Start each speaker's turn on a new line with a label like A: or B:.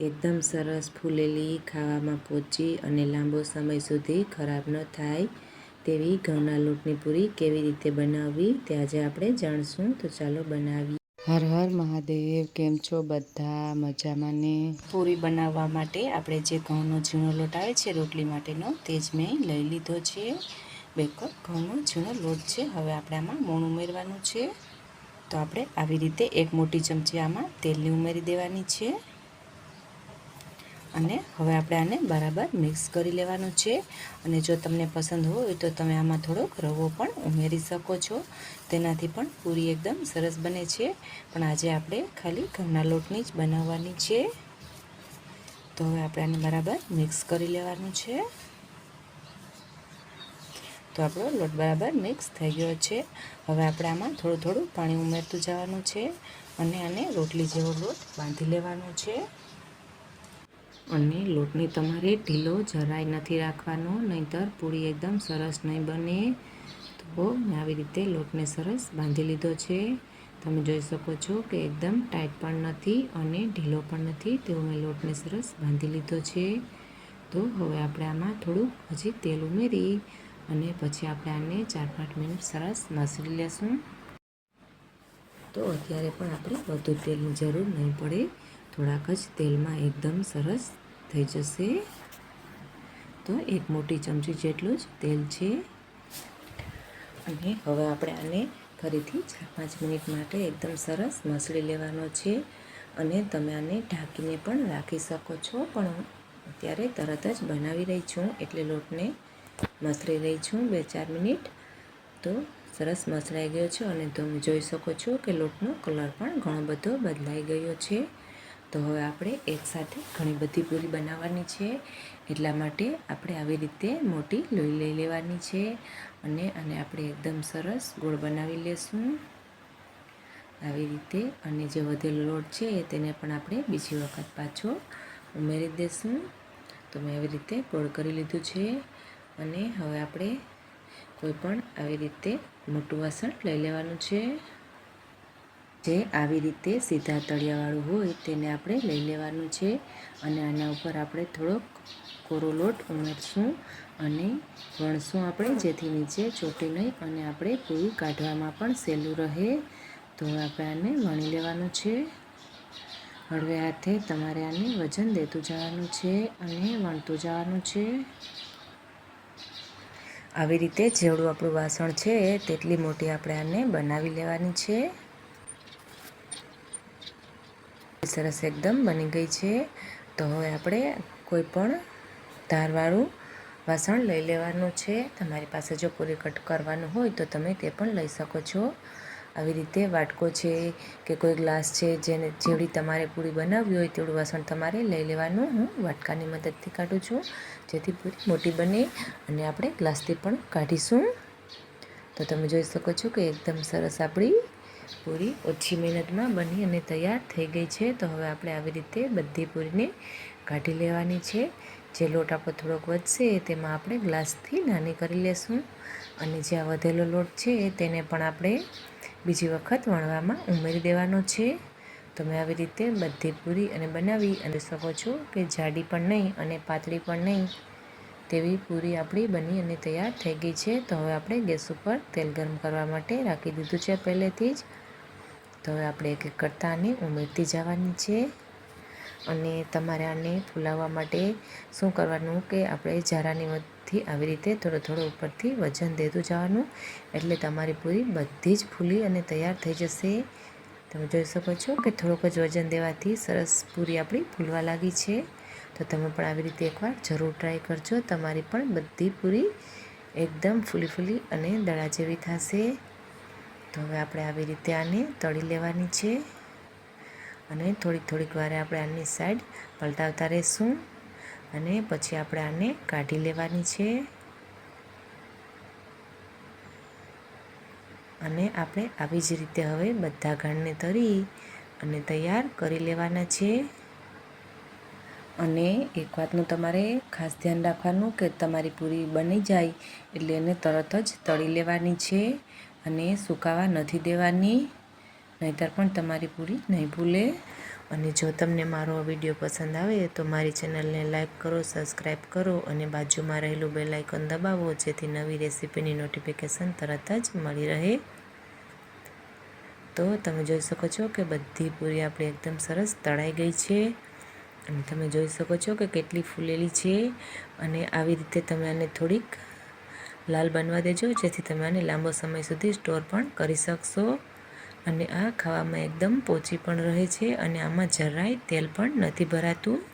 A: એકદમ સરસ ફૂલેલી ખાવામાં પોચી અને લાંબો સમય સુધી ખરાબ ન થાય તેવી ઘઉંના લોટની પૂરી કેવી રીતે બનાવવી તે આજે આપણે જાણશું. તો ચાલો બનાવીએ. હર હર મહાદેવ કેમ છો બધા? મજામાં ને? પૂરી બનાવવા માટે આપણે જે ઘઉંનો ઝીણો લોટ આવે છે રોટલી માટેનો તે જ મેં લઈ લીધો છે. બે કપ ઘઉંનો ઝીણો લોટ છે. હવે આપણે આમાં મોણ ઉમેરવાનું છે. તો આપણે આવી રીતે એક મોટી ચમચી આમાં તેલની ઉમેરી દેવાની છે. અને હવે આપણે આને બરાબર મિક્સ કરી લેવાનું છે. અને જો તમને પસંદ હોય તો તમે આમાં થોડોક રવો પણ ઉમેરી શકો છો. તેનાથી પણ પૂરી એકદમ સરસ બને છે. પણ આજે આપણે ખાલી ઘઉંના લોટની જ બનાવવાની છે. તો હવે આપણે આને બરાબર મિક્સ કરી લેવાનું છે. તો આપણો લોટ બરાબર મિક્સ થઈ ગયો છે. હવે આપણે આમાં થોડું થોડું પાણી ઉમેરતું જવાનું છે. અને આને રોટલી જેવો લોટ બાંધી લેવાનો છે. અને લોટને તમારે ઢીલો જરાય નથી રાખવાનો, નહીંતર પૂરી એકદમ સરસ નહીં બને. તો મેં આવી રીતે લોટને સરસ બાંધી લીધો છે. તમે જોઈ શકો છો કે એકદમ ટાઈટ પણ નથી અને ઢીલો પણ નથી, તેવો મેં લોટને સરસ બાંધી લીધો છે. તો હવે આપણે આમાં થોડું હજી તેલ ઉમેરી અને પછી આપણે આને ચાર પાંચ મિનિટ સરસ મસળી લેશું. તો અત્યારે પણ આપણે વધુ તેલની જરૂર નહીં પડે. થોડાક જ તેલમાં એકદમ સરસ થઈ જશે. તો એક મોટી ચમચી જેટલું જ તેલ છે. અને હવે આપણે આને ફરીથી ચાર પાંચ મિનિટ માટે એકદમ સરસ મસળી લેવાનો છે. અને તમે આને ઢાંકીને પણ રાખી શકો છો. પણ અત્યારે તરત જ બનાવી રહી છું. એટલે લોટને મસળી રહી છું બે ચાર મિનિટ. તો સરસ મસળાઈ ગયો છે. અને તમે જોઈ શકો છો કે લોટનો કલર પણ ઘણો બધો બદલાઈ ગયો છે. તો હવે આપણે એકસાથે ઘણી બધી પૂરી બનાવવાની છે. એટલા માટે આપણે આવી રીતે મોટી લોહી લઈ લેવાની છે અને આને આપણે એકદમ સરસ ગોળ બનાવી લેશું. આવી રીતે અને જે વધેલો લોટ છે તેને પણ આપણે બીજી વખત પાછો ઉમેરી દઈશું તો મેં આવી રીતે ગોળ કરી લીધું છે અને હવે આપણે કોઈ પણ આવી રીતે મોટું વાસણ લઈ લેવાનું છે. જે આવી રીતે સીધા તળિયાવાળું હોય તેને આપણે લઈ લેવાનું છે અને આના ઉપર આપણે થોડોક કોરો લોટ ઉમેરશું અને વણશું આપણે જેથી નીચે ચોટી નહીં અને આપણે પૂરી કાઢવામાં પણ સહેલું રહે. તો આપણે આને વણી લેવાનું છે. હળવે હાથે તમારે આને વજન દેતું જવાનું છે અને વણતું જવાનું છે. આવી રીતે જેવડું આપણું વાસણ છે, તેટલી મોટી આપણે આને બનાવી લેવાની છે. સરસ એકદમ બની ગઈ છે. તો હવે આપણે કોઈ પણ ધારવાળું વાસણ લઈ લેવાનું છે. તમારી પાસે જો પૂરી કટ કરવાનું હોય તો તમે તે પણ લઈ શકો છો. આવી રીતે વાટકો છે કે કોઈ ગ્લાસ છે જેને જેવડી તમારે પૂરી બનાવવી હોય તેવડું વાસણ તમારે લઈ લેવાનું. હું વાટકાની મદદથી કાઢું છું. જેથી પૂરી મોટી બને અને આપણે ગ્લાસથી પણ કાઢીશું. તો તમે જોઈ શકો છો કે એકદમ સરસ આપણી પૂરી ઓછી મહેનતમાં બની અને તૈયાર થઈ ગઈ છે, તો હવે આપણે આવી રીતે બધી પૂરીને કાઢી લેવાની છે. જે લોટ આપણો થોડોક વધશે, તેમાં આપણે ગ્લાસથી નાની કરી લેશું. અને જે આ વધેલો લોટ છે, તેને પણ આપણે બીજી વખત વણવામાં ઉમેરી દેવાનો છે. તમે આવી રીતે બધી પૂરી અને બનાવી અને શકો છો કે જાડી પણ નહીં અને પાતળી પણ નહીં તેવી પૂરી આપણી બની અને તૈયાર થઈ ગઈ છે. તો હવે આપણે ગેસ ઉપર તેલ ગરમ કરવા માટે રાખી દીધું છે પહેલેથી જ. તો હવે આપણે એક એક કરતાં આને ઉમેરતી જવાની છે. અને તમારે આને ફૂલાવવા માટે શું કરવાનું કે આપણે ઝારાની મદદથી આવી રીતે થોડો થોડો ઉપરથી વજન દેતું જવાનું. એટલે તમારી પૂરી બધી જ ફૂલી અને તૈયાર થઈ જશે. તમે જોઈ શકો છો કે થોડુંક જ વજન દેવાથી સરસ પૂરી આપણી ફૂલવા લાગી છે. તો તમે પણ આવી રીતે એકવાર જરૂર ટ્રાય કરજો. તમારી પણ બધી પૂરી એકદમ ફૂલી ફૂલી અને દડા જેવી થશે. તો હવે આપણે આવી રીતે આને તળી લેવાની છે. અને થોડીક થોડીક વારે આપણે આની સાઈડ પલટાવતા રહીશું. અને પછી આપણે આને કાઢી લેવાની છે. અને આપણે આવી જ રીતે હવે બધા ઘાણને તરી અને તૈયાર કરી લેવાના છે. અને એક વાતનું તમારે ખાસ ધ્યાન રાખવાનું કે તમારી પૂરી બની જાય એટલે એને તરત જ તળી લેવાની છે. અને સુકાવા નથી દેવાની, નહીંતર પણ તમારી પૂરી નહીં ભૂલે. અને જો તમને મારો વીડિયો પસંદ આવે તો મારી ચેનલને લાઈક કરો, સબસ્ક્રાઈબ કરો અને બાજુમાં રહેલું બેલ આઇકોન દબાવો, જેથી નવી રેસીપીની નોટિફિકેશન તરત જ મળી રહે. તો તમે જોઈ શકો છો કે બધી પૂરી આપણી એકદમ સરસ તળાઈ ગઈ છે. અને તમે જોઈ શકો છો કે કેટલી ફૂલેલી છે. અને આવી રીતે તમે આને થોડીક લાલ બનવા દેજો, જેથી તમે આને લાંબો સમય સુધી સ્ટોર પણ કરી શકશો. અને આ ખાવામાં એકદમ પોચી પણ રહે છે અને આમાં જરાય તેલ પણ નથી ભરાતું.